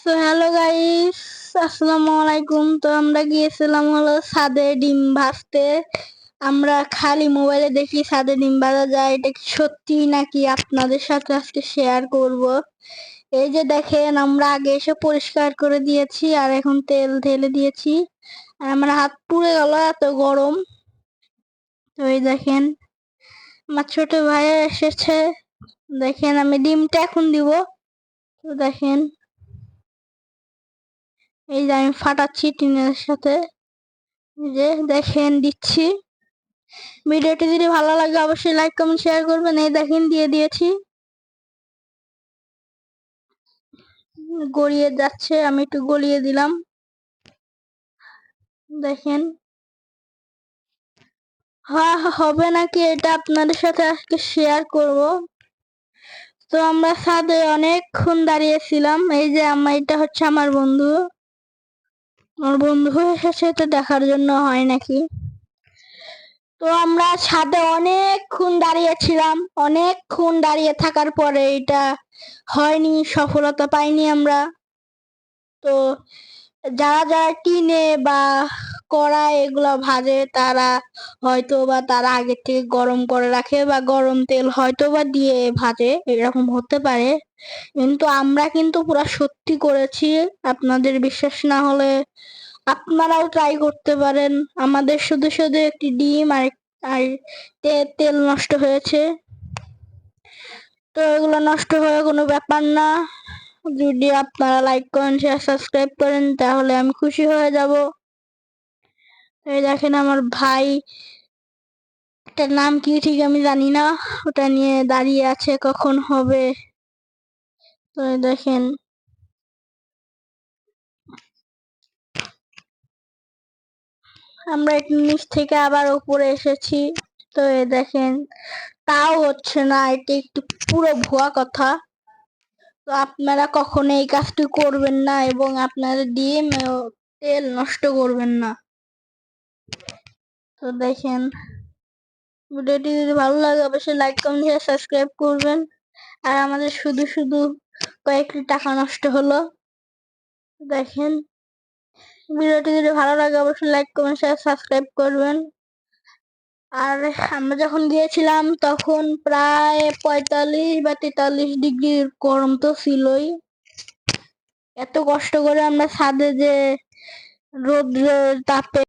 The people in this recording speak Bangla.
সো হ্যালো গাইস আসসালামু আলাইকুম তো আমরা গিয়েছিলাম হলো ছাদে ডিম ভাজতে। আমরা খালি মোবাইলে দেখি ছাদে ডিম ভাজা যায়। এটা কি সত্যি নাকি আপনাদের সাথে আজকে শেয়ার করব? এই যে দেখেন, আমরা আগে এসে পরিষ্কার করে দিয়েছি আর এখন তেল ঢেলে দিয়েছি। আর আমার হাত পুড়ে গেল এত গরম। তো এই দেখেন, আমার ছোট ভাইয়া এসেছে। দেখেন, আমি ডিমটা এখন দিব। তো দেখেন এই যে আমি ফাটাচ্ছি টিনের সাথে। যে দেখেন, দিচ্ছি। ভিডিওটি যদি ভালো লাগে অবশ্যই লাইক কমেন্ট শেয়ার করবেন। এই দেখেন, দিয়ে দিয়েছি। গড়িয়ে যাচ্ছে, আমি একটু গলিয়ে দিলাম। দেখেন। হ্যাঁ হবে নাকি এটা আপনাদের সাথে আজকে শেয়ার করব? তো আমরা ছাদে অনেকক্ষণ দাঁড়িয়েছিলাম। এই যে আমার এটা হচ্ছে আমার বন্ধু। আমার বন্ধু এসেছে তো দেখার জন্য হয় নাকি? তো আমরা ছাদে অনেকক্ষণ দাঁড়িয়েছিলাম অনেকক্ষণ দাঁড়িয়ে থাকার পরে এটা হয়নি, সফলতা পাইনি আমরা। তো যারা যারা কিনে বা কড়াই এগুলো ভাজে, তারা হয়তো বা তারা আগে থেকে গরম করে রাখে বা গরম তেল হয়তো বা দিয়ে ভাজে, এরকম হতে পারে। কিন্তু আমরা কিন্তু পুরো সত্যি করেছি, আপনাদের বিশ্বাস না হলে আপনারাও ট্রাই করতে পারেন। আমাদের শুধু শুধু একটি ডিম আর আর তেল নষ্ট হয়েছে। তো এগুলো নষ্ট হয়ে কোনো ব্যাপার না। যদি আপনারা লাইক করেন শেয়ার সাবস্ক্রাইব করেন, তাহলে আমি খুশি হয়ে যাব। এই দেখেন আমার ভাই। এটার নাম কি ঠিক আমি জানি না। ওটা নিয়ে দাঁড়িয়ে আছে, কখন হবে? তো দেখেন। আমরা নিচ থেকে আবার উপরে এসেছি। তো এ দেখেন, তাও হচ্ছে না, এটি একটু পুরো ভুয়া কথা। তো আপনারা কখনো এই কাজটি করবেন না এবং আপনারা ডিম তেল নষ্ট করবেন না। তো দেখেন, ভিডিওটি যদি ভালো লাগে অবশ্যই লাইক কমেন্ট শেয়ার সাবস্ক্রাইব করবেন। আর আমাদের শুধু শুধু কয়েকটি টাকা নষ্ট হলো। দেখেন, ভিডিওটি যদি ভালো লাগে অবশ্যই লাইক কমেন্ট শেয়ার সাবস্ক্রাইব করবেন। আর আমরা যখন গিয়েছিলাম তখন প্রায় পঁয়তাল্লিশ বা তেতাল্লিশ ডিগ্রি গরম তো ছিলই। এত কষ্ট করে আমরা ছাদে যে রোদ্রের তাপে